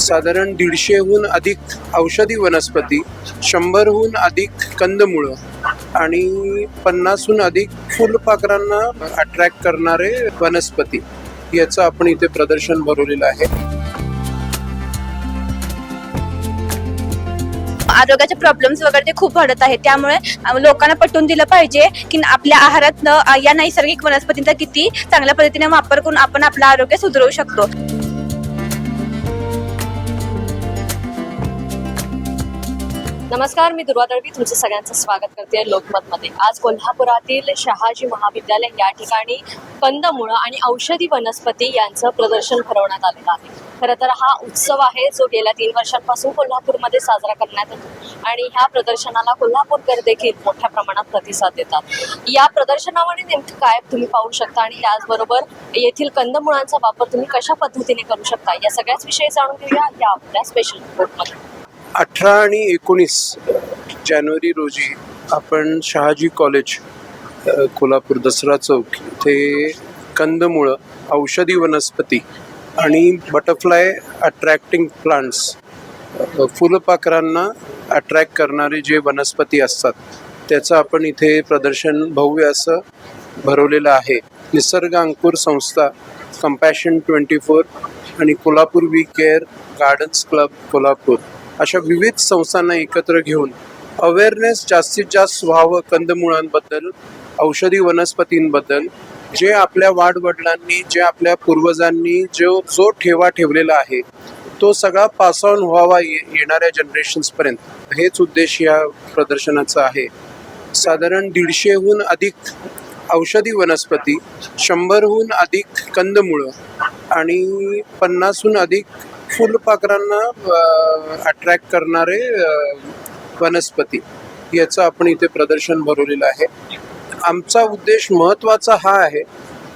साधारण दीडशेहून अधिक औषधी वनस्पती शंभरहून अधिक कंदमुळं आणि पन्नासहून अधिक फुलपाखरांना अट्रॅक्ट करणारे वनस्पती. याचं आपण इथे प्रदर्शन भरवलेलं आहे. आरोग्याचे प्रॉब्लेम्स वगैरे ते खूप वाढत आहेत. त्यामुळे लोकांना पटवून दिलं पाहिजे की आपल्या आहारात या नैसर्गिक वनस्पतींचा किती चांगल्या पद्धतीने वापर करून आपण आपलं आरोग्य सुधारू शकतो. नमस्कार मी दुर्वा दळवी. तुमचं सगळ्यांचं स्वागत करते लोकमतमध्ये. आज कोल्हापुरातील शहाजी महाविद्यालय या ठिकाणी कंदमुळं आणि औषधी वनस्पती यांचं प्रदर्शन भरवण्यात आलेलं आहे. खरं तर हा उत्सव आहे जो गेल्या तीन वर्षांपासून कोल्हापूरमध्ये साजरा करण्यात येतो. आणि ह्या प्रदर्शनाला कोल्हापूरकर देखील मोठ्या प्रमाणात प्रतिसाद देतात. या प्रदर्शनामध्ये नेमकं काय तुम्ही पाहू शकता आणि त्याचबरोबर येथील कंदमुळांचा वापर तुम्ही कशा पद्धतीने करू शकता या सगळ्याच विषयी जाणून घेऊया या आपल्या स्पेशल रिपोर्टमध्ये अठरा आणि एकोणीस जानेवारी रोजी आपण शहाजी कॉलेज कोल्हापूर दसरा चौक इथे कंदमुळं औषधी वनस्पती आणि बटरफ्लाय अट्रॅक्टिंग प्लांट्स फुलपाखरांना अट्रॅक्ट करणारे जे वनस्पती असतात त्याचं आपण इथे प्रदर्शन भव्य असं भरवलेलं आहे. निसर्ग अंकुर संस्था कंपॅशन ट्वेंटी फोर आणि Kolhapur we care gardens club Kolhapur. अशा विविध संस्थांना एकत्र घेऊन अवेअरनेस जास्तीत जास्त व्हावं कंदमुळांबद्दल औषधी वनस्पतींबद्दल जे आपल्या वाडवडिलांनी जे आपल्या पूर्वजांनी जो जो ठेवा ठेवलेला आहे तो सगळा पास ऑन व्हावा ये- येणाऱ्या जनरेशन्सपर्यंत हेच उद्देश या प्रदर्शनाचा आहे. साधारण दीडशेहून अधिक औषधी वनस्पती शंभरहून अधिक कंदमुळं आणि पन्नासहून अधिक फुलपाखरांना अट्रॅक्ट करणारे वनस्पती. याचं आपण इथे प्रदर्शन भरवलेलं आहे. आमचा उद्देश महत्त्वाचा हा आहे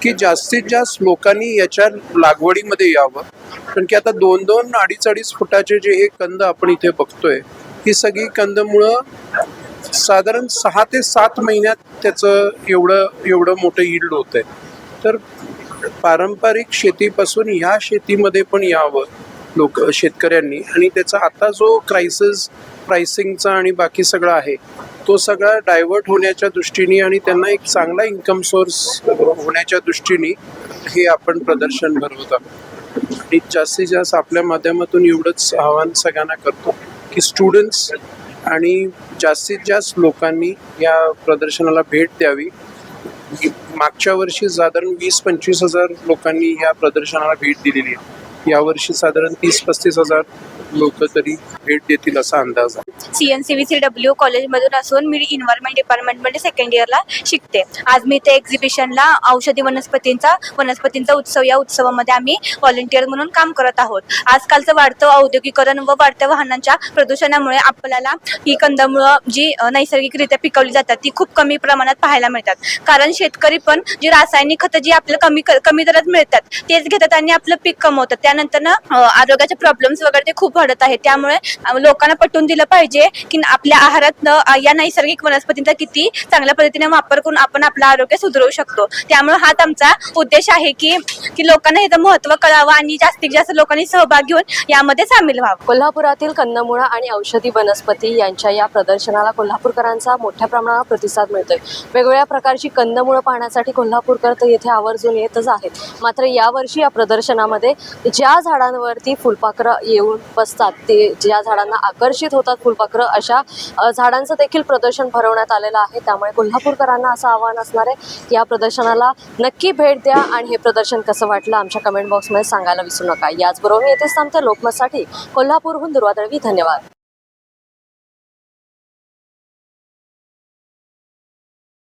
की जास्तीत जास्त लोकांनी याच्या लागवडीमध्ये यावं. कारण की आता दोन दोन अडीच अडीच फुटाचे जे हे कंद आपण इथे बघतोय ही सगळी कंदमुळं साधारण सहा ते सात महिन्यात त्याचं एवढं एवढं मोठं यील्ड होतंय. तर पारंपरिक शेतीपासून ह्या शेतीमध्ये पण यावं. लोक शेतकऱ्यांनी. आणि त्याचा आता जो क्रायसिस प्राइसिंगचा आणि बाकी सगळं आहे तो सगळा डायव्हर्ट होण्याच्या दृष्टीने आणि त्यांना एक चांगला इन्कम सोर्स होण्याच्या दृष्टीने हे आपण प्रदर्शन भरवत आहोत. आणि जास्तीत जास्त आपल्या माध्यमातून एवढंच आव्हान सगळ्यांना करतो की स्टुडंट्स आणि जास्तीत जास्त लोकांनी या प्रदर्शनाला भेट द्यावी. मागच्या वर्षी साधारण वीस पंचवीस हजार लोकांनी या प्रदर्शनाला भेट दिलेली आहे. यावर्षी साधारण तीस पस्तीस हजार लोक तरी भेट देतील असा अंदाज आहे. C N C V C W कॉलेजमधून असून मी इन्व्हायरमेंट डिपार्टमेंटमध्ये सेकंड इयरला शिकते. आज मी त्या एक्झिबिशनला औषधी वनस्पतींचा वनस्पतींचा उत्सव या उत्सवामध्ये आम्ही व्हॉलेंटियर म्हणून काम करत आहोत. आजकालचं वाढतं औद्योगिकरण व वाढत्या वाहनांच्या प्रदूषणामुळे आपल्याला ही कंदमुळं जी नैसर्गिकरित्या पिकवली जातात ती खूप कमी प्रमाणात पाहायला मिळतात. कारण शेतकरी पण जी रासायनिक खतं जी आपल्याला कमी कमी दरात मिळतात तेच घेतात आणि आपलं पीक कमवतात. त्यानंतर ना आरोग्याचे प्रॉब्लेम्स वगैरे ते खूप वाढत आहेत. त्यामुळे लोकांना पटवून दिलं पाहिजे की आपल्या आहारात या नैसर्गिक वनस्पतींचा किती चांगल्या पद्धतीने वापर करून आपण आपलं आरोग्य सुधारू शकतो. त्यामुळे हाच आमचा उद्देश आहे की की लोकांना याचं महत्त्व कळावं आणि जास्तीत जास्त लोकांनी सहभाग घेऊन यामध्ये सामील व्हावं. कोल्हापुरातील कंदमुळं आणि औषधी वनस्पती यांच्या या प्रदर्शनाला कोल्हापूरकरांचा मोठ्या प्रमाणावर प्रतिसाद मिळतोय. वेगवेगळ्या प्रकारची कंदमुळं पाहण्यासाठी कोल्हापूरकर तर येथे आवर्जून येतच आहेत. मात्र यावर्षी या प्रदर्शनामध्ये ज्या झाडांवरती फुलपाखरं येऊन बसतात ते ज्या झाडांना आकर्षित होतात फुलपाखरं अशा झाडांचं देखील प्रदर्शन भरवण्यात आलेलं आहे. त्यामुळे कोल्हापूरकरांना असं आव्हान असणार आहे की या प्रदर्शनाला नक्की भेट द्या आणि हे प्रदर्शन कसं वाटलं आमच्या कमेंट बॉक्समध्ये सांगायला विसरू नका. याचबरोबर मी येथेच थांबते. लोकमतसाठी कोल्हापूरहून दुर्वादळवी धन्यवाद.